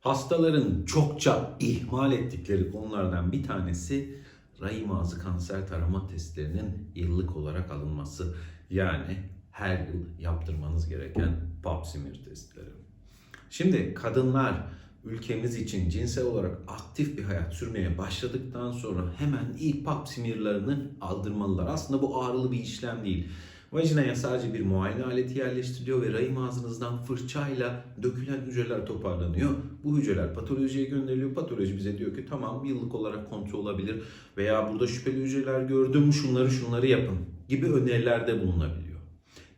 Hastaların çokça ihmal ettikleri konulardan bir tanesi rahim ağzı kanser tarama testlerinin yıllık olarak alınması. Yani her yıl yaptırmanız gereken pap smear testleri. Şimdi kadınlar ülkemiz için cinsel olarak aktif bir hayat sürmeye başladıktan sonra hemen ilk pap smearlarını aldırmalılar. Aslında bu ağrılı bir işlem değil. Vajinaya sadece bir muayene aleti yerleştiriliyor ve rahim ağzınızdan fırçayla dökülen hücreler toparlanıyor. Bu hücreler patolojiye gönderiliyor. Patoloji bize diyor ki tamam yıllık olarak kontrol olabilir veya burada şüpheli hücreler gördüm şunları şunları yapın gibi önerilerde bulunabiliyor.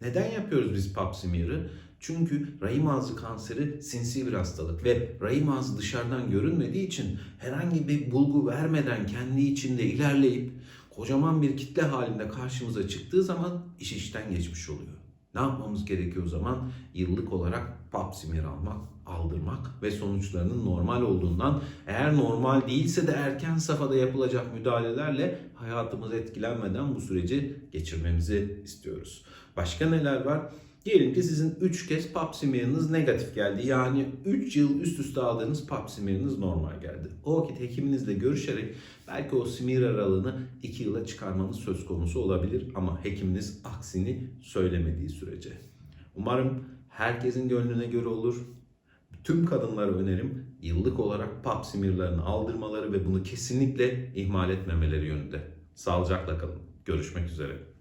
Neden yapıyoruz biz pap smear'ı? Çünkü rahim ağzı kanseri sinsi bir hastalık ve rahim ağzı dışarıdan görünmediği için herhangi bir bulgu vermeden kendi içinde ilerleyip kocaman bir kitle halinde karşımıza çıktığı zaman iş işten geçmiş oluyor. Ne yapmamız gerekiyor o zaman? Yıllık olarak pap smear almak, aldırmak ve sonuçlarının normal olduğundan eğer normal değilse de erken safhada yapılacak müdahalelerle hayatımız etkilenmeden bu süreci geçirmemizi istiyoruz. Başka neler var? Diyelim ki sizin 3 kez pap smear'ınız negatif geldi. Yani 3 yıl üst üste aldığınız pap smear'ınız normal geldi. O vakit hekiminizle görüşerek belki o smear aralığını 2 yıla çıkarmanız söz konusu olabilir. Ama hekiminiz aksini söylemediği sürece. Umarım herkesin gönlüne göre olur. Tüm kadınlara önerim yıllık olarak pap smear'larını aldırmaları ve bunu kesinlikle ihmal etmemeleri yönünde. Sağlıcakla kalın. Görüşmek üzere.